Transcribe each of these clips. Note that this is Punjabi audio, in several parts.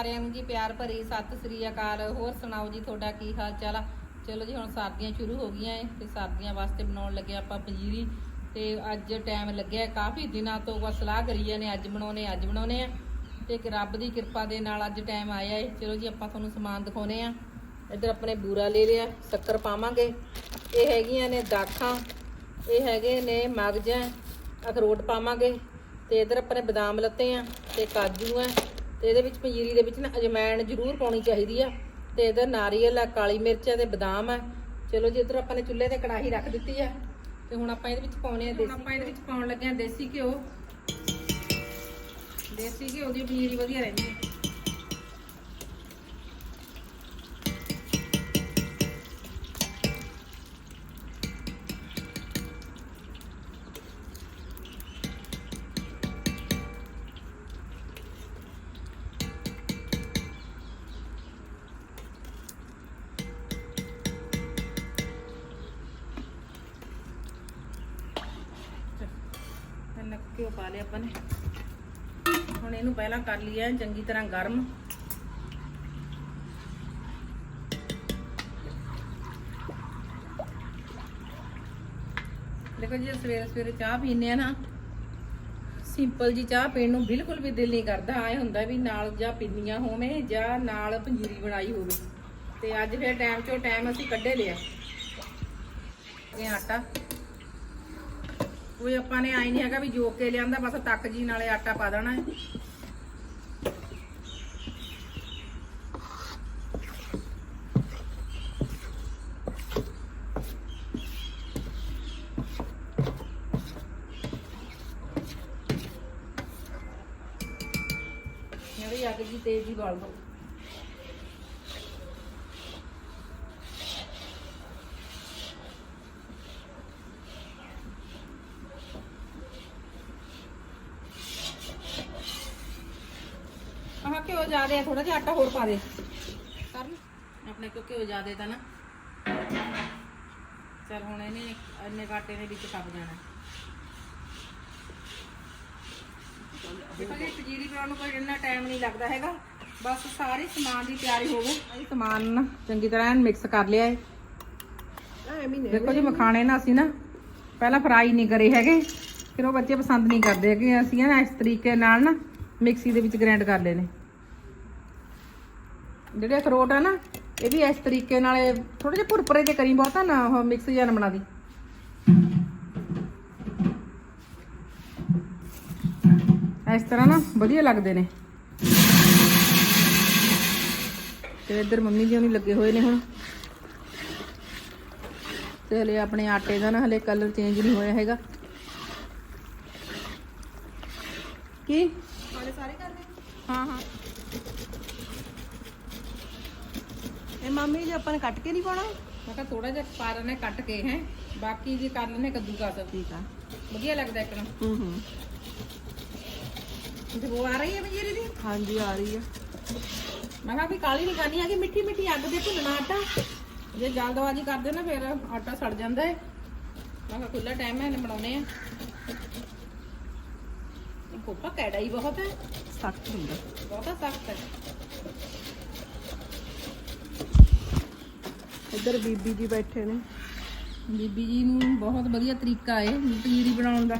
ਸਾਰਿਆਂ ਨੂੰ ਜੀ, ਪਿਆਰ ਭਰੀ ਸਤਿ ਸ੍ਰੀ ਅਕਾਲ। ਹੋਰ ਸੁਣਾਓ ਜੀ, ਤੁਹਾਡਾ ਕੀ ਹਾਲ ਚਾਲ ਆ? ਚਲੋ ਜੀ, ਹੁਣ ਸਰਦੀਆਂ ਸ਼ੁਰੂ ਹੋ ਗਈਆਂ ਏ ਤੇ ਸਰਦੀਆਂ ਵਾਸਤੇ ਬਣਾਉਣ ਲੱਗੇ ਆਪਾਂ ਪੰਜੀਰੀ ਤੇ ਅੱਜ ਟਾਈਮ ਲੱਗਿਆ ਕਾਫੀ ਦਿਨਾਂ ਤੋਂ ਬਸ ਸਲਾਹ ਕਰੀਏ ਨੇ ਅੱਜ ਬਣਾਉਣੇ ਅੱਜ ਬਣਾਉਣੇ ਆ। ਤੇ ਇੱਕ ਰੱਬ ਦੀ ਕਿਰਪਾ ਦੇ ਨਾਲ ਅੱਜ ਟਾਈਮ ਆਇਆ ਏ। ਚਲੋ ਜੀ, ਆਪਾਂ ਤੁਹਾਨੂੰ ਸਮਾਨ ਦਿਖਾਉਨੇ ਆ। ਇੱਧਰ ਆਪਣੇ ਬੂਰਾ ਲੈ ਲਿਆ, ਸ਼ੱਕਰ ਪਾਵਾਂਗੇ। ਇਹ ਹੈਗੀਆਂ ਨੇ ਦਾਖਾਂ, ਇਹ ਹੈਗੇ ਨੇ ਮਗਜਾਂ, ਅਖਰੋਟ ਪਾਵਾਂਗੇ। ਤੇ ਇਧਰ ਆਪਣੇ ਬਦਾਮ ਲੱਤੇ ਆ ਤੇ ਕਾਜੂ ਆ। ਤੇ ਇਹਦੇ ਵਿੱਚ ਪੰਜੀਰੀ ਦੇ ਵਿੱਚ ਨਾ ਅਜਮੈਣ ਜ਼ਰੂਰ ਪਾਉਣੀ ਚਾਹੀਦੀ ਆ। ਤੇ ਇਧਰ ਨਾਰੀਅਲ ਆ, ਕਾਲੀ ਮਿਰਚ ਆ ਤੇ ਬਦਾਮ ਆ। ਚਲੋ ਜੀ ਇਧਰ ਆਪਾਂ ਨੇ ਚੁੱਲ੍ਹੇ ਤੇ ਕੜਾਹੀ ਰੱਖ ਦਿੱਤੀ ਆ। ਤੇ ਹੁਣ ਆਪਾਂ ਇਹਦੇ ਵਿੱਚ ਪਾਉਣੇ ਆ ਦੇਸੀ ਆਪਾਂ ਇਹਦੇ ਵਿੱਚ ਪਾਉਣ ਲੱਗੇ ਆ ਦੇਸੀ ਘਿਓ। ਦੇਸੀ ਘਿਓ ਦੀ ਪੰਜੀਰੀ ਵਧੀਆ ਰਹਿੰਦੀ ਹੈ ਘਿਓ ਪਾ ਲਿਆ ਆਪਾਂ ਨੇ। ਹੁਣ ਇਹਨੂੰ ਪਹਿਲਾਂ ਕਰ ਲਿਆ ਚੰਗੀ ਤਰ੍ਹਾਂ ਗਰਮ। ਦੇਖੋ ਜੀ ਸਵੇਰੇ ਸਵੇਰੇ ਚਾਹ ਪੀਨੇ ਆ ਨਾ। ਸਿੰਪਲ ਜੀ ਚਾਹ ਪੀਣ ਨੂੰ ਬਿਲਕੁਲ ਵੀ ਦਿਲ ਨਹੀਂ ਕਰਦਾ, ਆਏ ਹੁੰਦਾ ਵੀ ਨਾਲ ਜਾਂ ਪਿੰਨੀਆਂ ਹੋਵੇ ਜਾਂ ਨਾਲ ਪੰਜੀਰੀ ਬਣਾਈ ਹੋਵੇ। ਤੇ ਅੱਜ ਫਿਰ ਟਾਈਮ ਚੋਂ ਟਾਈਮ ਅਸੀਂ ਕੱਢੇ ਲਿਆ ਇਹ ਆਟਾ। ਕੋਈ ਆਪਾਂ ਨੇ ਆਈ ਨਹੀਂ ਹੈਗਾ ਵੀ ਜੋਕ ਕੇ ਲਿਆਂਦਾ, ਬਸ ਤੱਕ ਜੀ ਨਾਲੇ ਆਟਾ ਪਾ ਦੇਣਾ ਹੈ। ਅੱਗ ਜੀ ਤੇਜ਼ ਹੀ ਬਾਲ ਦੋ। ਆਹ ਘਿਓ ਜ਼ਿਆਦੇ ਆ ਥੋੜਾ ਜਿਹਾ ਆਟਾ ਹੋਰ ਪਾ ਦੇ। ਕਰਨ? ਆਪਣੇ ਕੋ ਘਿਓ ਜ਼ਿਆਦੇ ਤਾਂ ਨਾ। ਚਲ ਹੁਣ ਇਹਨੇ ਇੰਨੇ ਆਟੇ ਦੇ ਵਿੱਚ ਕੱਪ ਜਾਣਾ। ਦੇਖੋ ਜੀ ਪੰਜੀਰੀ ਬਣਾਉਣ ਨੂੰ ਕੋਈ ਇੰਨਾ ਟਾਈਮ ਨਹੀਂ ਲੱਗਦਾ ਹੈਗਾ। ਬਸ ਸਾਰੇ ਸਮਾਨ ਦੀ ਤਿਆਰੀ ਹੋ ਗਈ। ਇਹ ਸਮਾਨ ਚੰਗੀ ਤਰ੍ਹਾਂ ਮਿਕਸ ਕਰ ਲਿਆ ਹੈ ਦੇਖੋ ਜੀ ਮਖਾਣੇ ਨਾ ਅਸੀਂ ਨਾ ਪਹਿਲਾਂ ਫਰਾਈ ਨਹੀਂ ਕਰੇ ਹੈਗੇ। ਫਿਰ ਉਹ ਬੱਚੇ ਪਸੰਦ ਨਹੀਂ ਕਰਦੇ ਹੈਗੇ। ਅਸੀਂ ਨਾ ਇਸ ਤਰੀਕੇ ਨਾਲ ਨਾ ਮਿਕਸੀ ਦੇ ਵਿੱਚ ਗ੍ਰਾਈਂਡ ਕਰ ਲੈਣੇ ਜਿਹੜੇ ਅਖਰੋਟ ਆ ਨਾ, ਇਹ ਵੀ ਇਸ ਤਰੀਕੇ ਨਾਲ ਥੋੜੇ ਜਿਹਾ ਭੁਰਭੁਰੇ ਜੇ ਕਰੀ ਬਹੁਤਾ ਨਾ, ਉਹ ਮਿਕਸ ਜਿਹਾ ਨਾ ਬਣਾ ਦੀ। ਇਸ ਤਰ੍ਹਾਂ ਨਾ ਵਧੀਆ ਲੱਗਦੇ ਨੇ। ਤੇ ਇੱਧਰ ਮੰਮੀ ਜੀ ਉਹਨੀ ਲੱਗੇ ਹੋਏ ਨੇ ਹੁਣ। ਤੇ ਹਲੇ ਆਪਣੇ ਆਟੇ ਦਾ ਨਾ ਹਲੇ ਕਲਰ ਚੇਂਜ ਨਹੀਂ ਹੋਇਆ ਹੈਗਾ। ਕੀ? ਹਾਂ ਹਾਂ। ਇਹ ਮਾਮੀ ਜੀ ਆਪਾਂ ਨੇ ਕੱਟ ਕੇ ਨਹੀਂ ਪਾਉਣਾ? ਮੈਂ ਕਿਹਾ ਥੋੜਾ ਜਿਹਾ ਪਾ ਲੈਣੇ ਕੱਟ ਕੇ ਹੈ। ਬਾਕੀ ਜੀ ਕਰ ਲੈਣੇ ਕੱਦੂ ਕਸ ਠੀਕ ਆ। ਵਧੀਆ ਲੱਗਦਾ ਇੱਕ ਨੂੰ ਹੂੰ ਹੂੰ। ਤੇ ਉਹ ਆ ਰਹੀ ਹੈ ਮਜੀਰੀ ਦੀ? ਹਾਂਜੀ ਆ ਰਹੀ ਆ। ਮੈਂ ਕਿਹਾ ਵੀ ਕਾਲੀ ਨਹੀਂ ਕਰਨੀ ਹੈਗੀ ਮਿੱਠੀ ਮਿੱਠੀ ਅੱਗ ਤੇ ਭੁੰਨਣਾ ਆਟਾ। ਜੇ ਜਲਦਬਾਜ਼ੀ ਕਰਦੇ ਨਾ ਫਿਰ ਆਟਾ ਸੜ ਜਾਂਦਾ ਹੈ। ਮੈਂ ਕਿਹਾ ਖੁੱਲਾ ਟਾਈਮ ਹੈ ਇਹਨੇ ਬਣਾਉਣੇ ਆ। ਕੋਪਾ ਕੈੜਾ ਹੀ ਬਹੁਤ ਹੈ। ਸਖਤ ਹੁੰਦਾ। ਬਹੁਤ ਸਖਤ ਹੈ। ਇੱਧਰ ਬੀਬੀ ਜੀ ਬੈਠੇ ਨੇ। ਬੀਬੀ ਜੀ ਨੂੰ ਬਹੁਤ ਵਧੀਆ ਤਰੀਕਾ ਹੈ ਪਨੀਰੀ ਬਣਾਉਣ ਦਾ।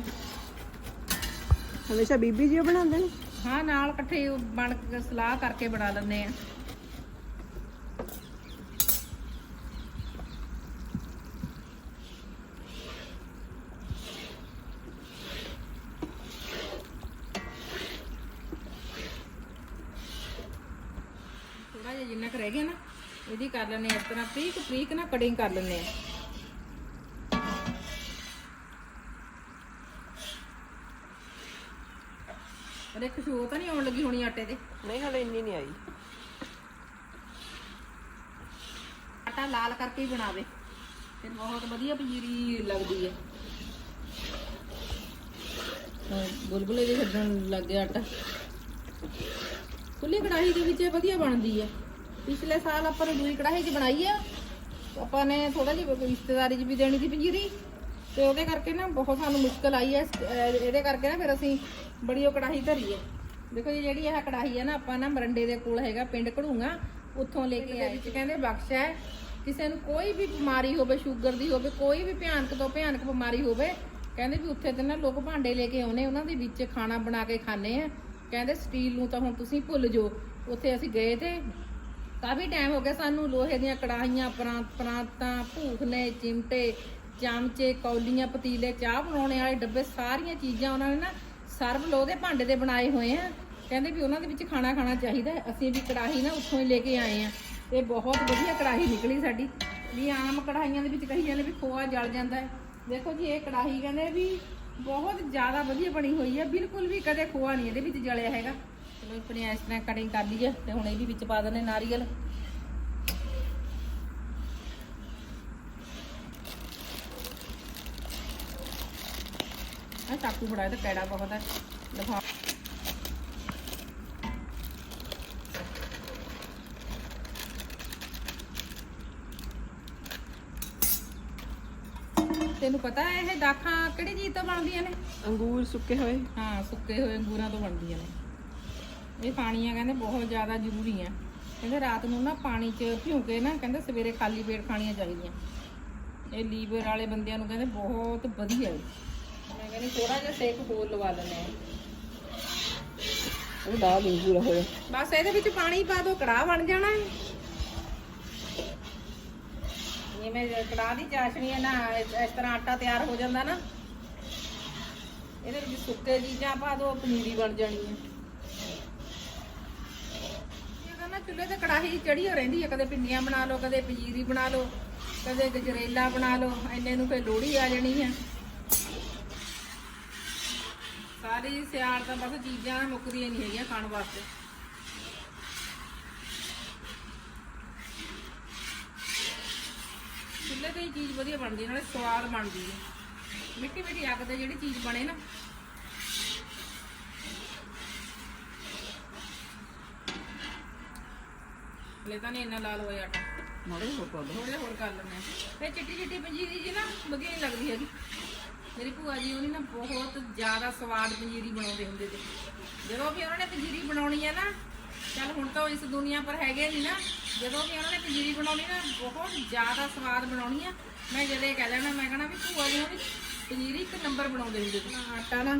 ਹਮੇਸ਼ਾ ਬੀਬੀ ਜੀ ਓ ਬਣਾਉਂਦੇ ਨੇ? ਹਾਂ ਨਾਲ ਇਕੱਠੇ ਬਣ ਕੇ ਸਲਾਹ ਕਰਕੇ ਬਣਾ ਲੈਂਦੇ ਆ ਥੋੜਾ ਜਿਹਾ ਜਿੰਨਾ ਕੁ ਰਹਿ ਗਿਆ ਨਾ ਇਹਦੀ ਕਰ ਆ ਇਸ ਤਰ੍ਹਾਂ ਫਰੀਕ ਫਰੀਕ ਨਾ ਕਟਿੰਗ ਕਰ ਲੈਂਦੇ ਆ ਅਰੇ ਖੁਸ਼ਬੂ ਤਾਂ ਨਹੀਂ ਆਉਣ ਲੱਗੀ ਹੋਣੀ ਆਟੇ ਤੇ ਨਹੀਂ ਹਲੇ ਇੰਨੀ ਨਹੀਂ ਆਈ। ਆਟਾ ਲਾਲ ਕਰਕੇ ਹੀ ਬਣਾਵੇ। ਫਿਰ ਬਹੁਤ ਵਧੀਆ ਪੰਜੀਰੀ ਲੱਗਦੀ ਹੈ। ਬੁਲਬੁਲੇ ਦੇ ਛੱਡਣ ਲੱਗ ਗਿਆ ਆਟਾ। ਖੁੱਲੀ ਕੜਾਹੀ ਦੇ ਵਿੱਚ ਵਧੀਆ ਬਣਦੀ ਹੈ। ਪਿਛਲੇ ਸਾਲ ਆਪਾਂ ਨੇ ਦੂਜੀ ਕੜਾਹੀ 'ਚ ਬਣਾਈ ਆ। ਤੇ ਆਪਾਂ ਨੇ ਥੋੜਾ ਜਿਹਾ ਰਿਸ਼ਤੇਦਾਰੀ 'ਚ ਵੀ ਦੇਣੀ ਸੀ ਪੰਜੀਰੀ। ਤੇ ਉਹਦੇ ਕਰਕੇ ਨਾ ਬਹੁਤ ਸਾਨੂੰ ਮੁਸ਼ਕਲ ਆਈ ਅਹ ਇਹਦੇ ਕਰਕੇ ਨਾ ਫਿਰ ਅਸੀਂ ਬੜੀ ਉਹ ਕੜਾਹੀ ਧਰੀ ਹੈ ਦੇਖੋ ਜੀ ਜਿਹੜੀ ਇਹ ਕੜਾਹੀ ਹੈ ਨਾ ਆਪਾਂ ਨਾ ਮਰੰਡੇ ਦੇ ਕੋਲ ਹੈਗਾ ਪਿੰਡ ਘੜੂਗਾ। ਉੱਥੋਂ ਲੈ ਕੇ ਆਏ ਵਿੱਚ। ਕਹਿੰਦੇ ਬਖਸ਼ ਹੈ ਕਿਸੇ ਨੂੰ ਕੋਈ ਵੀ ਬਿਮਾਰੀ ਹੋਵੇ ਸ਼ੂਗਰ ਦੀ ਹੋਵੇ ਕੋਈ ਵੀ ਭਿਆਨਕ ਤੋਂ ਭਿਆਨਕ ਬਿਮਾਰੀ ਹੋਵੇ ਕਹਿੰਦੇ ਵੀ ਉੱਥੇ ਤੇ ਨਾ ਲੋਕ ਭਾਂਡੇ ਲੈ ਕੇ ਆਉਨੇ ਉਹਨਾਂ ਦੇ ਵਿੱਚ ਖਾਣਾ ਬਣਾ ਕੇ ਖਾਣੇ ਆ ਕਹਿੰਦੇ ਸਟੀਲ ਨੂੰ ਤਾਂ ਹੁਣ ਤੁਸੀਂ ਭੁੱਲ ਜਾਓ। ਉੱਥੇ ਅਸੀਂ ਗਏ ਤੇ ਕਾਫੀ ਟਾਈਮ ਹੋ ਗਿਆ ਸਾਨੂੰ ਲੋਹੇ ਦੀਆਂ ਕੜਾਹੀਆਂ, ਪਰਾਂ, ਪਰਾਤਾਂ ਭੂਖਨੇ ਚਿਮਟੇ, ਚਮਚੇ, ਕੌਲੀਆਂ, ਪਤੀਲੇ, ਚਾਹ ਬਣਾਉਣੇ ਵਾਲੇ ਡੱਬੇ, ਸਾਰੀਆਂ ਚੀਜ਼ਾਂ ਉਹਨਾਂ ਨੇ ਨਾ ਸਰਵ ਲੋਹ ਦੇ ਭਾਂਡੇ ਦੇ ਬਣਾਏ ਹੋਏ ਆ। ਕਹਿੰਦੇ ਵੀ ਉਹਨਾਂ ਦੇ ਵਿੱਚ ਖਾਣਾ ਖਾਣਾ ਚਾਹੀਦਾ ਅਸੀਂ ਵੀ ਕੜਾਹੀ ਨਾ ਉੱਥੋਂ ਹੀ ਲੈ ਕੇ ਆਏ ਆ। ਤੇ ਬਹੁਤ ਵਧੀਆ ਕੜਾਹੀ ਨਿਕਲੀ ਸਾਡੀ। ਵੀ ਆਮ ਕੜਾਹੀਆਂ ਦੇ ਵਿੱਚ ਕਹੀ ਜਾਂਦੇ ਵੀ ਖੋਆ ਜਲ ਜਾਂਦਾ ਹੈ। ਦੇਖੋ ਜੀ, ਇਹ ਕੜਾਹੀ ਕਹਿੰਦੇ ਵੀ ਬਹੁਤ ਜ਼ਿਆਦਾ ਵਧੀਆ ਬਣੀ ਹੋਈ ਹੈ। ਬਿਲਕੁਲ ਵੀ ਕਦੇ ਖੋਆ ਨਹੀਂ ਇਹਦੇ ਵਿੱਚ ਜਲਿਆ ਹੈਗਾ। ਚਲੋ ਆਪਣੀ ਇਸ ਤਰ੍ਹਾਂ ਕਟਿੰਗ ਕਰ ਲਈਏ ਤੇ ਹੁਣ ਇਹ ਵੀ ਵਿੱਚ ਪਾ ਦਿੰਦੇ ਨਾਰੀਅਲ। ਆ ਚਾਕੂ ਬੜਾ ਇਹ ਤਾਂ ਕੈੜਾ ਬਹੁਤ ਹੈ। ਦਿਖਾ। ਤੈਨੂੰ ਪਤਾ ਹੈ ਇਹ ਦਾਖਾਂ ਕਿਹੜੀ ਚੀਜ਼ ਤੋਂ ਬਣਦੀਆਂ ਨੇ? ਅੰਗੂਰ ਸੁੱਕੇ ਹੋਏ। ਹਾਂ ਸੁੱਕੇ ਹੋਏ ਅੰਗੂਰਾਂ ਤੋਂ ਬਣਦੀਆਂ ਨੇ। ਇਹ ਪਾਣੀਆਂ ਕਹਿੰਦੇ ਬਹੁਤ ਜ਼ਿਆਦਾ ਜ਼ਰੂਰੀ ਆ। ਕਹਿੰਦੇ ਰਾਤ ਨੂੰ ਨਾ ਪਾਣੀ 'ਚ ਭਿਉਂ ਕੇ ਨਾ ਕਹਿੰਦੇ ਸਵੇਰੇ ਖਾਲੀ ਪੇਟ ਖਾਣੀਆਂ ਚਾਹੀਦੀਆਂ। ਇਹ ਲੀਵਰ ਵਾਲੇ ਬੰਦਿਆਂ ਨੂੰ ਕਹਿੰਦੇ ਬਹੁਤ ਵਧੀਆ ਹੈ ਮੈਂ ਕਹਿੰਦੀ ਥੋੜਾ ਜਿਹਾ ਸੇਕ ਹੋਰ ਲਵਾ ਆ। ਉਹ ਦਾ ਅੰਗੂਰ ਹੋਏ ਬਸ ਇਹਦੇ ਵਿੱਚ ਪਾਣੀ ਪਾ ਦਿਓ ਕੜਾਹ ਬਣ ਜਾਣਾ ਹੈ। ਜਿਵੇਂ ਕੜਾਹ ਦੀ ਚਾਸ਼ਣੀ ਹੈ ਨਾ ਇਸ ਤਰ੍ਹਾਂ ਆਟਾ ਤਿਆਰ ਹੋ ਜਾਂਦਾ ਨਾ। ਇਹਦੇ ਵਿੱਚ ਸੁੱਕੇ ਚੀਜ਼ਾਂ ਪਾ ਦਿਓ ਪਨੀਰੀ ਬਣ ਜਾਣੀ ਹੈ ਇਹ ਤਾਂ ਨਾ ਚੁੱਲ੍ਹੇ ਤੇ ਕੜਾਹੀ ਚੜੀ ਹੋ ਰਹਿੰਦੀ ਹੈ ਕਦੇ ਪਿੰਡੀਆਂ ਬਣਾ ਲਓ, ਕਦੇ ਪੰਜੀਰੀ ਬਣਾ ਲਓ, ਕਦੇ ਗਜਰੇਲਾ ਬਣਾ ਲਓ। ਐਨੇ ਨੂੰ ਫੇ ਲੋਹੜੀ ਆ ਜਾਣੀ ਹੈ ਸਾਰੀ ਸਿਆਲ ਤਾਂ ਬਸ ਚੀਜ਼ਾਂ ਮੁੱਕਦੀਆਂ ਨਹੀਂ ਹੈਗੀਆਂ ਖਾਣ ਵਾਸਤੇ। ਚੁੱਲ੍ਹੇ ਤੇ ਹੀ ਚੀਜ਼ ਵਧੀਆ ਬਣਦੀ ਨਾਲੇ ਸਵਾਦ ਬਣਦੀ ਹੈ ਮਿੱਟੀ ਮਿੱਟੀ ਅੱਗ ਤੇ ਜਿਹੜੀ ਚੀਜ਼ ਬਣੇ ਨਾ ਲੈ ਤਾਂ ਨਹੀਂ ਇੰਨਾ ਲਾਲ ਹੋਇਆ ਆਟਾ ਮਾੜੇ ਹੋ ਪਾ ਥੋੜਾ ਜਿਹਾ ਹੋਰ ਕਰ ਲੈਂਦੇ ਆ। ਫਿਰ ਚਿੱਟੀ ਚਿੱਟੀ ਪੰਜੀਰੀ ਜੀ ਨਾ ਵਧੀਆ ਨਹੀਂ ਲੱਗਦੀ ਹੈਗੀ। ਮੇਰੀ ਭੂਆ ਜੀ ਉਹਨੇ ਨਾ ਬਹੁਤ ਜ਼ਿਆਦਾ ਸਵਾਦ ਪੰਜੀਰੀ ਬਣਾਉਂਦੇ ਹੁੰਦੇ ਤੇ ਜਦੋਂ ਵੀ ਉਹਨਾਂ ਨੇ ਪੰਜੀਰੀ ਬਣਾਉਣੀ ਹੈ ਨਾ ਚੱਲ ਹੁਣ ਤਾਂ ਉਹ ਇਸ ਦੁਨੀਆ ਪਰ ਹੈਗੇ ਨਹੀਂ ਨਾ। ਜਦੋਂ ਵੀ ਉਹਨਾਂ ਨੇ ਪੰਜੀਰੀ ਬਣਾਉਣੀ ਨਾ ਬਹੁਤ ਜ਼ਿਆਦਾ ਸਵਾਦ ਬਣਾਉਣੀ ਆ। ਮੈਂ ਜਦੇ ਕਹਿ ਲੈਣਾ ਮੈਂ ਕਹਣਾ ਵੀ ਭੂਆ ਜੀ ਉਹਦੀ ਪੰਜੀਰੀ ਇੱਕ ਨੰਬਰ ਬਣਾਉਂਦੇ ਹੁੰਦੇ ਤੇ ਆਟਾ ਨਾ।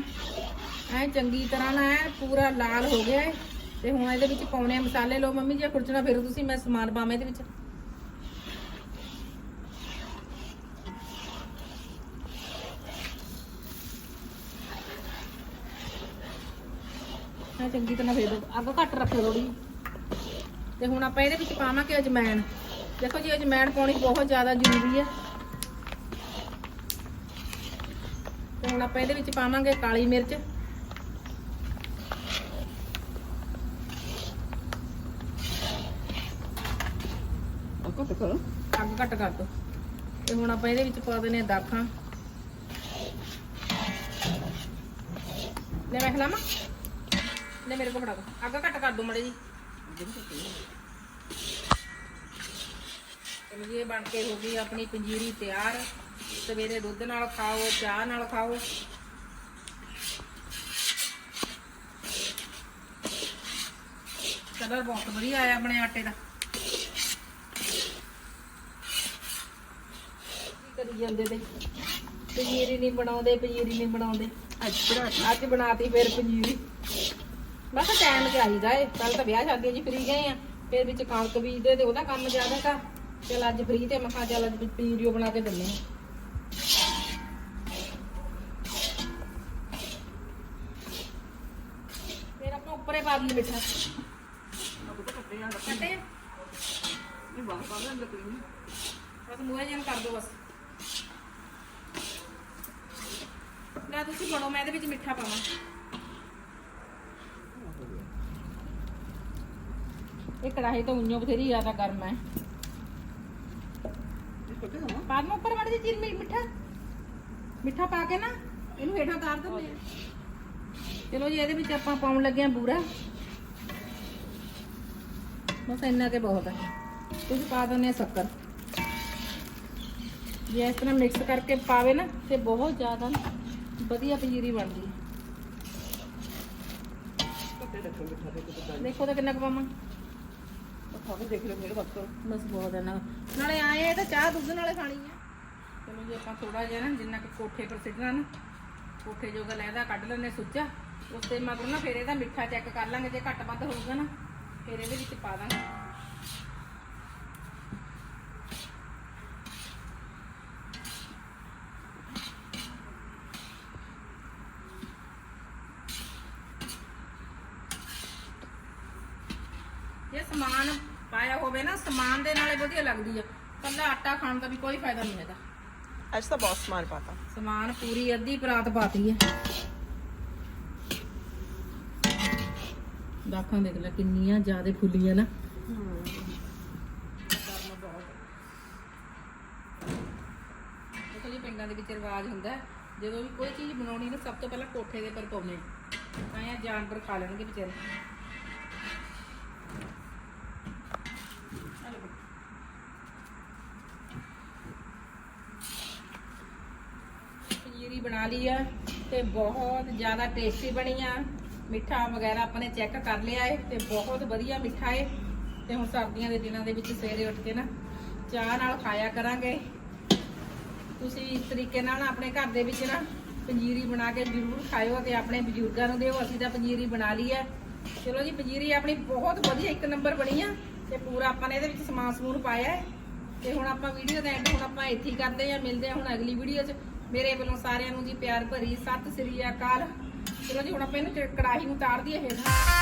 ਐ ਚੰਗੀ ਤਰ੍ਹਾਂ ਨਾ ਐ ਪੂਰਾ ਲਾਲ ਹੋ ਗਿਆ। ਹੈ ਤੇ ਹੁਣ ਇਹਦੇ ਵਿੱਚ ਪਾਉਣੇ ਆ ਮਸਾਲੇ। ਲੋ ਮੰਮੀ ਜੀ ਖੁਰਚਣਾ ਫਿਰ ਤੁਸੀਂ, ਮੈਂ ਸਮਾਨ ਪਾਵਾਂ ਇਹਦੇ ਵਿੱਚ। ਮੈਂ ਚੰਗੀ ਤਰ੍ਹਾਂ ਫੇਰ ਅੱਗ ਘੱਟ ਰੱਖਿਓ ਥੋੜੀ ਤੇ ਹੁਣ ਆਪਾਂ ਇਹਦੇ ਵਿੱਚ ਪਾਵਾਂਗੇ ਅਜਮੈਨ ਦੇਖੋ ਜੀ ਅਜਮੈਨ ਪਾਉਣੀ ਬਹੁਤ ਜ਼ਿਆਦਾ ਜ਼ਰੂਰੀ ਹੈ। ਤੇ ਹੁਣ ਆਪਾਂ ਇਹਦੇ ਵਿੱਚ ਪਾਵਾਂਗੇ ਕਾਲੀ ਮਿਰਚ। ਕਰੋ। ਅੱਗ ਘੱਟ ਕਰ ਦੋ। ਤੇ ਹੁਣ ਆਪਾਂ ਇਹਦੇ ਵਿੱਚ ਪਾ ਦੇਣੇ ਆ ਦਾਖਾਂ। ਲੈ ਮੈਂ ਖਲਾਮਾ ਲੈ ਮੇਰੇ ਕੋਲ ਫੜਾ ਦੋ ਅੱਗ ਘੱਟ ਕਰ ਦੋ ਮੜੇ ਜੀ। ਚਲੋ ਇਹ ਬਣ ਕੇ ਹੋ ਗਈ ਆਪਣੀ ਪੰਜੀਰੀ ਤਿਆਰ। ਸਵੇਰੇ ਦੁੱਧ ਨਾਲ ਖਾਓ, ਚਾਹ ਨਾਲ ਖਾਓ। ਕਲਰ ਬਹੁਤ ਵਧੀਆ ਆਇਆ ਆਪਣੇ ਆਟੇ ਦਾ ਕੀ ਕਰੀ ਜਾਂਦੇ ਤੇ। ਪੰਜੀਰੀ ਨਹੀਂ ਬਣਾਉਂਦੇ ਪੰਜੀਰੀ ਨਹੀਂ ਬਣਾਉਂਦੇ। ਅੱਜ ਬੜਾ ਅੱਜ ਬਣਾਤੀ ਫਿਰ ਪੰਜੀਰੀ ਬਸ ਟਾਈਮ ਚਾਹੀਦਾ ਏ। ਕੱਲ ਤਾਂ ਵਿਆਹ ਸ਼ਾਦੀਆਂ 'ਚ ਫਰੀ ਗਏ ਆ। ਫਿਰ ਵਿੱਚ ਕਣਕ ਬੀਜਦੇ ਤੇ ਉਹਦਾ ਕੰਮ ਜ਼ਿਆਦਾ ਤਾਂ। ਚਲ ਅੱਜ ਫਰੀ ਤੇ ਮੈਂ ਕਿਹਾ ਚੱਲ ਅੱਜ ਪੰਜੀਰੀਓ ਬਣਾ ਕੇ ਦਿੰਦੇ ਆ। ਫਿਰ ਆਪਾਂ ਉੱਪਰੇ ਪਾ ਦਈਏ ਮਿੱਠਾ। ਕੱਟੇ ਆ। ਕੱਟੇ ਇਹ ਬਾਹਰ ਪਾ ਲੈ ਲੱਕੜੀ ਨੂੰ ਬਸ ਮੂਹਰੇ ਜਨ ਕਰ ਦੋ ਬਸ। ਲੈ ਤੁਸੀਂ ਬਣੋ, ਮੈਂ ਇਹਦੇ ਵਿੱਚ ਮਿੱਠਾ ਪਾਵਾਂ। ਇਹ ਕੜਾਹੀ ਤਾਂ ਉਈਓ ਬਥੇਰੀ ਜ਼ਿਆਦਾ ਗਰਮ ਹੈ। ਪਾ ਦਵਾਂ ਉੱਪਰ ਮੜ ਜੀ ਚੀਰ ਮਿ- ਮਿੱਠਾ। ਮਿੱਠਾ ਪਾ ਕੇ ਨਾ, ਇਹਨੂੰ ਹੇਠਾਂ ਉਤਾਰ ਦਿੰਦੇ ਆ ਚਲੋ ਜੀ, ਇਹਦੇ ਵਿੱਚ ਆਪਾਂ ਪਾਉਣ ਲੱਗੇ ਆ ਬੂਰਾ। ਬਸ ਇੰਨਾ ਕੇ ਬਹੁਤ ਹੈ। ਤੁਸੀਂ ਪਾ ਦਿੰਦੇ ਆ ਸ਼ੱਕਰ। ਜੇ ਇਸ ਤਰ੍ਹਾਂ ਮਿਕਸ ਕਰਕੇ ਪਾਵੇ ਨਾ, ਤੇ ਬਹੁਤ ਜ਼ਿਆਦਾ ਨਾ ਵਧੀਆ ਪੰਜੀਰੀ ਬਣਦੀ। ਦੇਖੋ ਤਾਂ ਕਿੰਨਾ ਕੁ ਪਾਵਾਂ। ਦੇਖ ਲਓ ਮੇਰੇ ਬਸ ਬਸ ਬਹੁਤ ਹੈ ਨਾ। ਨਾਲੇ ਆਏ ਆ ਤਾਂ ਚਾਹ ਦੁੱਧ ਨਾਲੇ ਖਾਣੀ ਆ। ਚਲੋ ਜੀ, ਆਪਾਂ ਥੋੜਾ ਜਿਹਾ ਨਾ ਜਿੰਨਾ ਕੁ ਕੋਠੇ ਪਰ ਸਿੱਟਣਾ ਨਾ, ਕੋਠੇ ਜੋਗਾ ਲੈਦਾ ਕੱਢ ਲੈਣੇ ਸੁੱਚਾ ਉਸ ਤੇ ਮਗਰ ਨਾ ਫਿਰ ਇਹਦਾ ਮਿੱਠਾ ਚੈੱਕ ਕਰ ਲਾਂਗੇ, ਜੇ ਘੱਟ ਵੱਧ ਹੋਊਗਾ ਨਾ, ਫਿਰ ਇਹਦੇ ਵਿੱਚ ਪਾ ਦਾਂਗੇ ਇਹ ਸਮਾਨ ਪਾਇਆ ਹੋਵੇ ਨਾ ਸਮਾਨ ਦੇ ਨਾਲੇ ਵਧੀਆ ਲੱਗਦੀ ਆ। ਕੱਲਾ ਆਟਾ ਖਾਣ ਦਾ ਵੀ ਕੋਈ ਫਾਇਦਾ ਨਹੀਂ ਹੈਗਾ। ਅੱਜ ਤਾਂ ਬਹੁਤ ਸਮਾਨ ਪਾਤਾ। ਸਮਾਨ ਪੂਰੀ ਅੱਧੀ ਪਰਾਤ ਪਾਤੀ ਹੈ ਦਾਖਾਂ ਦੇਖ ਲੈ ਕਿੰਨੀਆਂ ਜ਼ਿਆਦਾ ਫੁੱਲੀਆਂ ਨਾ। ਪਿੰਡਾਂ ਦੇ ਵਿੱਚ ਰਿਵਾਜ ਹੁੰਦਾ ਜਦੋਂ ਵੀ ਕੋਈ ਚੀਜ਼ ਬਣਾਉਣੀ ਨਾ ਸਭ ਤੋਂ ਪਹਿਲਾਂ ਕੋਠੇ ਦੇ ਉੱਪਰ ਪਾਉਣੇ ਤਾਂ ਇਹ ਜਾਨਵਰ ਖਾ ਲੈਣਗੇ ਵਿਚਾਰੇ ਆ ਲਓ। ਪੰਜੀਰੀ ਬਣਾ ਲਈ ਆ ਤੇ ਬਹੁਤ ਜ਼ਿਆਦਾ ਟੇਸਟੀ ਬਣੀ ਆ। ਮਿੱਠਾ ਵਗੈਰਾ ਆਪਾਂ ਨੇ ਚੈੱਕ ਕਰ ਲਿਆ ਏ ਤੇ ਬਹੁਤ ਵਧੀਆ ਮਿੱਠਾ ਏ। ਤੇ ਹੁਣ ਸਰਦੀਆਂ ਦੇ ਦਿਨਾਂ ਦੇ ਵਿੱਚ ਸਵੇਰੇ ਉੱਠ ਕੇ ਨਾ ਚਾਹ ਨਾਲ ਖਾਇਆ ਕਰਾਂਗੇ। ਤੁਸੀਂ ਇਸ ਤਰੀਕੇ ਨਾਲ ਆਪਣੇ ਘਰ ਦੇ ਵਿੱਚ ਨਾ ਪੰਜੀਰੀ ਬਣਾ ਕੇ ਜ਼ਰੂਰ ਖਾਇਓ ਤੇ ਆਪਣੇ ਬਜ਼ੁਰਗਾਂ ਨੂੰ ਦਿਓ, ਅਸੀਂ ਤਾਂ ਪੰਜੀਰੀ ਬਣਾ ਲਈ ਹੈ ਚਲੋ ਜੀ, ਪੰਜੀਰੀ ਆਪਣੀ ਬਹੁਤ ਵਧੀਆ ਇੱਕ ਨੰਬਰ ਬਣੀ ਆ ਤੇ ਪੂਰਾ ਆਪਾਂ ਨੇ ਇਹਦੇ ਵਿੱਚ ਸਮਾਨ ਸਮੂਨ ਪਾਇਆ ਹੈ ਤੇ ਹੁਣ ਆਪਾਂ ਵੀਡੀਓ ਦਾ ਐਂਡ ਹੁਣ ਆਪਾਂ ਇੱਥੇ ਹੀ ਕਰਦੇ ਆ, ਮਿਲਦੇ ਆ ਹੁਣ ਅਗਲੀ ਵੀਡੀਓ 'ਚ। ਮੇਰੇ ਵੱਲੋਂ ਸਾਰਿਆਂ ਨੂੰ ਜੀ ਪਿਆਰ ਭਰੀ ਸਤਿ ਸ੍ਰੀ ਅਕਾਲ। ਚਲੋ ਜੀ, ਹੁਣ ਆਪਾਂ ਇਹਨੂੰ ਕੜਾਹੀ ਨੂੰ ਤਾਰ ਦਈਏ ਹੇਠਾਂ